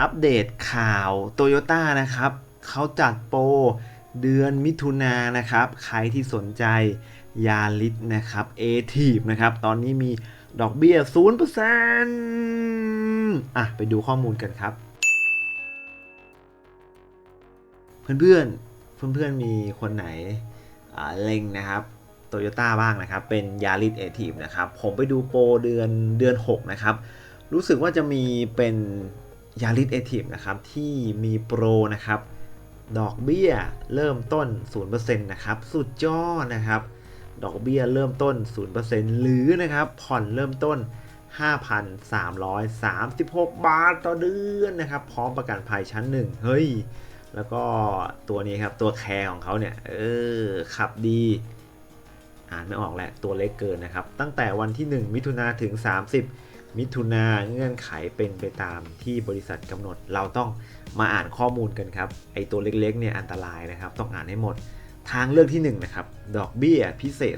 อัปเดตข่าว Toyota นะครับเขาจัดโปรเดือนมิถุนายนนะครับ ใครที่สนใจยาลิสนะครับ a t i v นะครับ ตอนนี้มีดอกเบี้ย 0%อะ ไปดูข้อมูลกันครับ เพื่อนๆ เพื่อนๆ มีคนไหนเล็งนะครับโตโยต้าบ้างนะครับ เป็นยาริสเอทีฟนะครับ ผมไปดูโปรเดือนเดือน 6 นะครับ รู้สึกว่าจะมีเป็น ยาริสเอทีฟนะครับที่มีโปรนะครับดอกเบี้ยเริ่มต้น 0%นะครับสุดยอดนะครับ ดอกเบี้ยเริ่มต้น 0%หรือนะครับผ่อนเริ่มต้น 5,336 บาทต่อเดือนนะครับ พร้อมประกันภัยชั้นหนึ่งเฮ้ย แล้วก็ตัวนี้ครับตัวแคร์ของเขาเนี่ย เออ ขับดี อ่านไม่ออกแหละ ตัวเล็กเกินนะครับ ตั้งแต่วันที่ 1 มิถุนาถึง 30 มิถุนาเงื่อนไขเป็นไปตามที่บริษัทกำหนด เราต้องมาอ่านข้อมูลกันครับ ไอตัวเล็กๆเนี่ยอันตรายนะครับ ต้องอ่านให้หมด ทางเลือกที่1นะครับ ดอกเบี้ยพิเศษ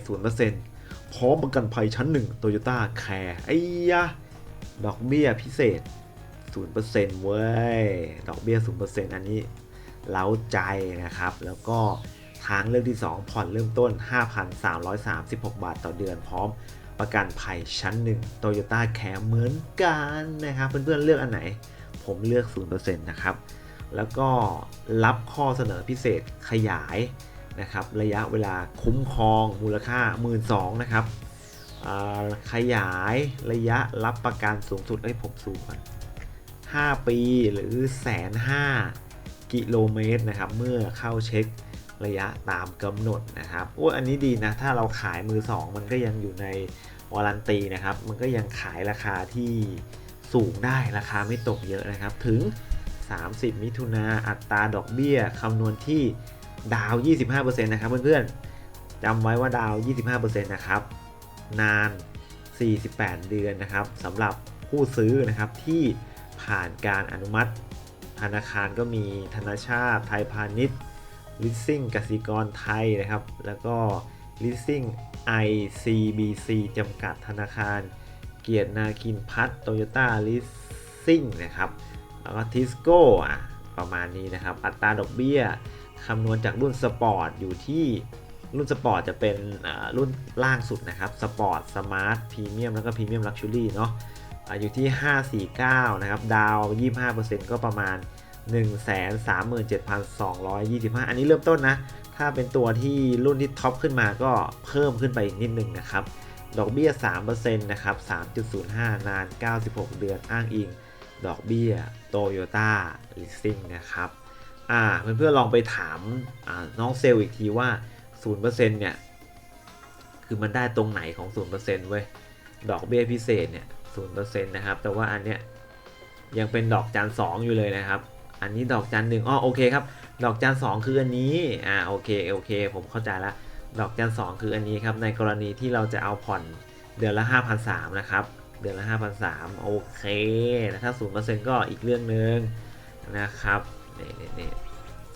0%พร้อมประกันภัยชั้น1 Toyota Care ไอ้ยะ ดอกเบี้ยพิเศษ 0%เว้ย ดอกเบี้ย 0%อันนี้เล้าใจนะครับ แล้วก็ทางเลือกที่ 2 ผ่อนเริ่มต้น 5,336 บาทต่อเดือนพร้อม ประกันภัยชั้น1 Toyota Care เหมือนกันนะครับเพื่อนๆเลือกอันไหน ผมเลือก 0%นะครับ แล้วก็รับข้อเสนอพิเศษขยายนะครับระยะเวลาคุ้มครองมูลค่า 1 2ื่นนะครับขยายระยะรับประกันสูงสุดเอ้ผมสูงก่อน5ปีหรือแสนห้ากิโลเมตรนะครับ เมื่อเข้าเช็ค ระยะตามกำหนดนะครับโอ้อันนี้ดีนะ ถ้าเราขายมือ 2 มันก็ยังอยู่ในวารันตีนะครับ มันก็ยังขายราคาที่สูงได้ราคาไม่ตกเยอะนะครับ ถึง 30 มิถุนาอัตราดอกเบี้ยคำนวณที่ดาว 25%นะครับเพื่อนๆจำไว้ว่าดาว 25%นะครับ นาน 48 เดือนนะครับสำหรับผู้ซื้อนะครับที่ผ่านการอนุมัติธนาคารก็มีธนาชาติไทยพาณิชย์ ลิสซิ่งกสิกรไทยนะครับ แล้วก็ลิสซิ่ง ICBC จำกัดธนาคาร เกียรตินาคินพัฒโตโยต้าลิสซิ่งนะครับ แล้วก็ทิสโก้อะประมาณนี้นะครับ อัตราดอกเบี้ยคำนวณจากรุ่นสปอร์ตอยู่ที่รุ่นสปอร์ตจะเป็นรุ่นล่างสุดนะครับสปอร์ตสมาร์ทพรีเมียมแล้วก็พรีเมียมลักชัวรี่เนาะอ่าอยู่ที่ 549 นะครับ ดาว 25%ก็ประมาณ 137,225 อันนี้เริ่มต้นนะ ถ้าเป็นตัวที่รุ่นที่ท็อปขึ้นมาก็เพิ่มขึ้นไปอีกนิดนึงนะครับ ดอกเบี้ย 3%นะครับ 3.05 นาน 96 เดือนอ้างอิง ดอกเบี้ย Toyota Leasing นะครับอ่าเพื่อนๆลองไปถามน้องเซลล์อีกทีว่า 0%เนี่ย คือมันได้ตรงไหนของ 0%เว้ย ดอกเบี้ยพิเศษเนี่ย 0%นะครับ แต่ว่าอันเนี้ยยังเป็นดอกจัน2อยู่เลยนะครับ อันนี้ดอกจันหนึ่งอ้อโอเคครับ ดอกจัน2คืออันนี้ อ่าโอเคโอเค ผมเข้าใจละ ดอกจัน2คืออันนี้ครับ ในกรณีที่เราจะเอาผ่อนเดือนละ5,300นะครับ เดือนละ5,300โอเคแต่ถ้า0%ก็อีกเรื่องหนึ่งนะครับนี่นี่นี่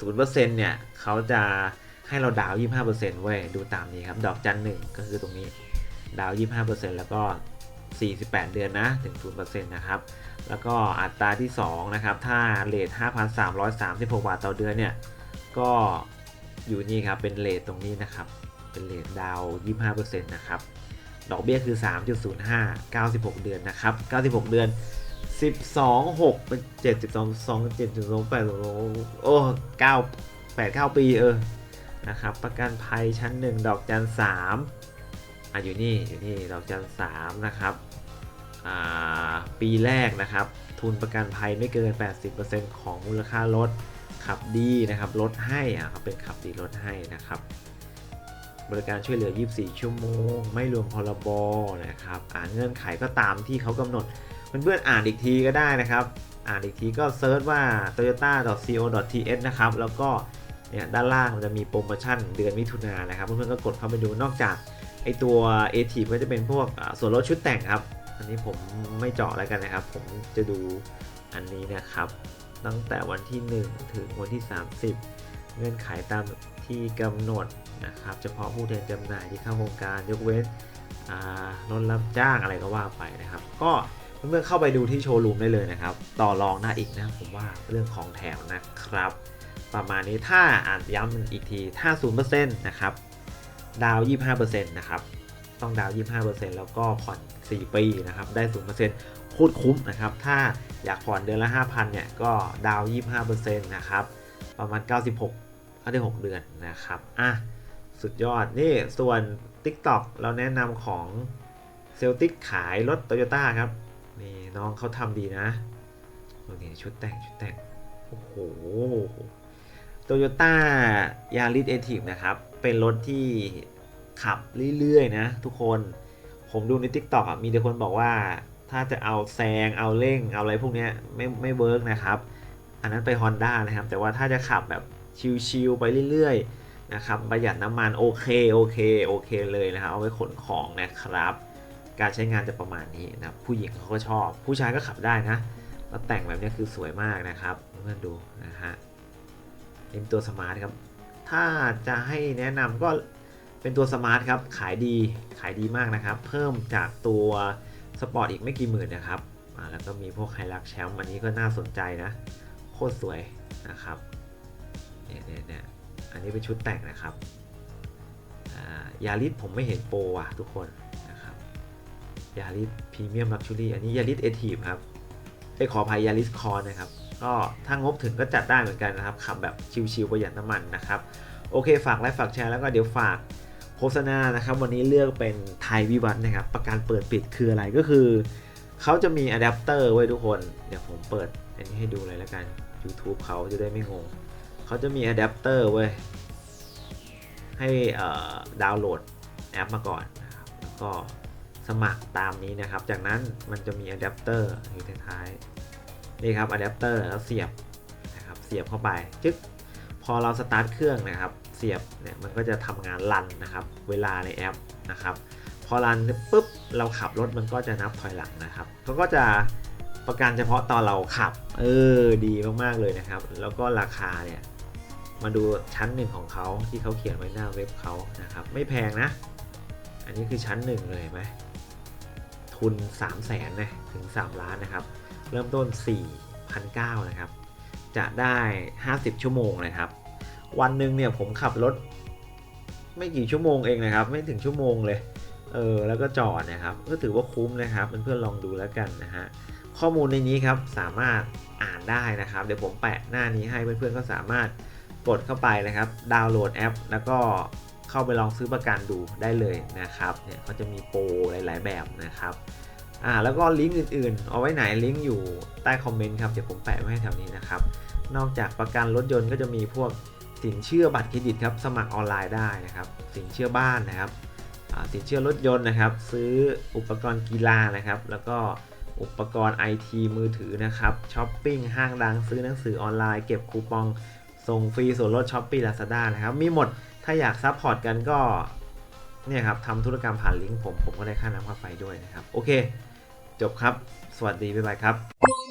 ศูนย์เปอร์เซ็นต์เนี่ยเขาจะให้เราดาวยี่ห้าเปอร์เซ็นต์เว้ย ดูตามนี้ครับ ดอกจันหนึ่งก็คือตรงนี้ ดาวยี่ห้าเปอร์เซ็นแล้วก็ 48 เดือนนะถึง0%นะครับ แล้วก็อัตราที่ 2 นะครับ ถ้าเลท5,336 บาทต่อเดือนเนี่ย ก็อยู่นี่ครับ เป็นเลทตรงนี้นะครับ เป็นเลทดาว 25%นะครับ ดอกเบี้ยคือ 3.05 96 เดือนนะครับ 96 เดือน 12 6 เป็น 7 12 2 7 2 8โอ้9 8 9 ปีเออ นะครับ ประกันภัยชั้น 1 ดอกจัน3 อะอยู่นี่อยู่นี่ดอกจัน3นะครับปีแรกนะครับ ทุนประกันภัยไม่เกิน 80%ของมูลค่ารถขับดีนะครับลดให้อะเขาเป็นขับดีลดให้นะครับ บริการช่วยเหลือ 24 ชั่วโมง ไม่รวมพรบนะครับอ่านเงื่อนไขก็ตามที่เขากำหนดเพื่อนๆอ่านอีกทีก็ได้นะครับ อ่านอีกทีก็เซิร์ชว่า toyota.co.th นะครับแล้วก็เนี่ยด้านล่างมันจะมีโปรโมชั่นเดือนมิถุนายนนะครับเพื่อนๆก็กดเข้าไปดูนอกจาก ไอตัว a t ก็จะเป็นพวกส่วนลดชุดแต่งครับ อันนี้ผมไม่เจาะแล้วกันนะครับ ผมจะดูอันนี้นะครับ ตั้งแต่วันที่ 1 ถึงวันที่ 30 เงื่อนไขตามที่กำหนดนะครับ เฉพาะผู้แทนจำหน่ายที่เข้าโครงการยกเว้นรถรับจ้างอะไรก็ว่าไปนะครับ ก็เมื่อเข้าไปดูที่โชว์รูมได้เลยนะครับ ต่อรองได้อีกนะผมว่าเรื่องของแถวนะครับ ประมาณนี้ถ้าอ่านย้ำอีกทีถ้า0%นะครับ ดาว 25%นะครับ ต้องดาว 25%แล้วก็ผ่อน 4 ปีนะครับ ได้ 0%โคตรคุ้มนะครับ ถ้าอยากผ่อนเดือนละ 5,000 เนี่ย ก็ดาว 25%นะครับ ประมาณ 96ก็ได้6เดือนนะครับ อะ สุดยอด นี่ส่วน TikTok เราแนะนำของเซลติกขายรถ Toyota ครับ นี่น้องเขาทำดีนะโอเคชุดแต่งชุดแต่ง โอ้โหโตโยต้ายาริสเอทีฟนะครับ เป็นรถที่ขับเรื่อยๆนะทุกคนผมดูใน Tik t o อกอะมีแต่คนบอกว่าถ้าจะเอาแซงเอาเร่งเอาอะไรพวกนี้ไม่ไม่เวิร์กนะครับ อันนั้นไป Honda นะครับ แต่ว่าถ้าจะขับแบบชิลๆไปเรื่อยๆนะครับประหยัดน้ำมันโอเคโอเคโอเคเลยนะครับเอาไว้ขนของนะครับ การใช้งานจะประมาณนี้นะผู้หญิงเขาก็ชอบ ผู้ชายก็ขับได้นะแล้วแต่งแบบนี้คือสวยมากนะครับเพื่อนดูนะฮะเป็นตัวสมาร์ทครับ ถ้าจะให้แนะนำก็เป็นตัวสมาร์ทครับขายดีขายดีมากนะครับ เพิ่มจากตัวสปอร์ตอีกไม่กี่หมื่นนะครับแล้วก็มีพวกไฮรักแชมป์อันนี้ก็น่าสนใจนะ โคตรสวยนะครับเนี่ยเนี่ยเนี่ยอันนี้เป็นชุดแต่งนะครับยาริสผมไม่เห็นโปรอะทุกคนนะครับยาริสพรีเมียมลักชัวรี่อันนี้ยาริสเอทีฟครับไปขออภัยยาริสคอนนะครับ ก็ถ้างบถึงก็จัดได้เหมือนกันนะครับ ขับแบบชิวๆประหยัดน้ำมันนะครับ โอเคฝากไลค์ฝากแชร์แล้วก็เดี๋ยวฝากโฆษณานะครับ วันนี้เลือกเป็นไทยวิวัฒน์นะครับ ประกันเปิดปิดคืออะไรก็คือ เขาจะมีอะแดปเตอร์ไว้ทุกคน เดี๋ยวผมเปิดอันนี้ให้ดูเลยแล้วกัน YouTube เขาจะได้ไม่งง เขาจะมีอะแดปเตอร์เว้ให้ดาวน์โหลดแอปมาก่อนนะครับแล้วก็สมัครตามนี้นะครับ จากนั้นมันจะมีอะแดปเตอร์อยู่ท้ายๆ นี่ครับอะแดปเตอร์แล้วเสียบนะครับเสียบเข้าไปจึ๊กพอเราสตาร์ทเครื่องนะครับเสียบเนี่ยมันก็จะทำงานรันนะครับเวลาในแอปนะครับพอรันปุ๊บเราขับรถมันก็จะนับถอยหลังนะครับเขาก็จะประกันเฉพาะตอนเราขับ เออดีมากๆเลยนะครับ แล้วก็ราคาเนี่ยมาดูชั้นหนึ่งของเขาที่เขาเขียนไว้หน้าเว็บเขานะครับไม่แพงนะ อันนี้คือชั้นหนึ่งเลยไหมทุน 3 0 0แสนนะถึง 3 ล้านนะครับ เริ่มต้น 4,900นะครับ จะได้ 50 ชั่วโมงนะครับ วันหนึ่งเนี่ยผมขับรถไม่กี่ชั่วโมงเองนะครับ ไม่ถึงชั่วโมงเลย เออ แล้วก็จอดนะครับ ก็ถือว่าคุ้มนะครับเพื่อนๆลองดูแล้วกันนะฮะ ข้อมูลในนี้ครับสามารถอ่านได้นะครับ เดี๋ยวผมแปะหน้านี้ให้เพื่อนๆก็สามารถกดเข้าไปนะครับ ดาวน์โหลดแอป แล้วก็เข้าไปลองซื้อประกันดูได้เลยนะครับ เนี่ยเขาจะมีโปรหลาย ๆ แบบนะครับ อ่าแล้วก็ลิงก์อื่นๆ เอาไว้ไหนลิงก์อยู่ใต้คอมเมนต์ครับเดี๋ยวผมแปะไว้ให้แถวนี้นะครับ นอกจากประกันรถยนต์ก็จะมีพวกสินเชื่อบัตรเครดิตครับสมัครออนไลน์ได้นะครับ สินเชื่อบ้านนะครับสินเชื่อรถยนต์นะครับ ซื้ออุปกรณ์กีฬานะครับ แล้วก็อุปกรณ์ไอทีมือถือนะครับช้อปปิ้งห้างดังซื้อหนังสือออนไลน์เก็บคูปองส่งฟรีส่วนลดช้อปปี้ลาซาด้านะครับ มีหมดถ้าอยากซัพพอร์ตกันก็เนี่ยครับทำธุรกรรมผ่านลิงก์ผม ผมก็ได้ค่าน้ำค่าไฟด้วยนะครับ โอเค จบครับ สวัสดีบ๊ายบายครับ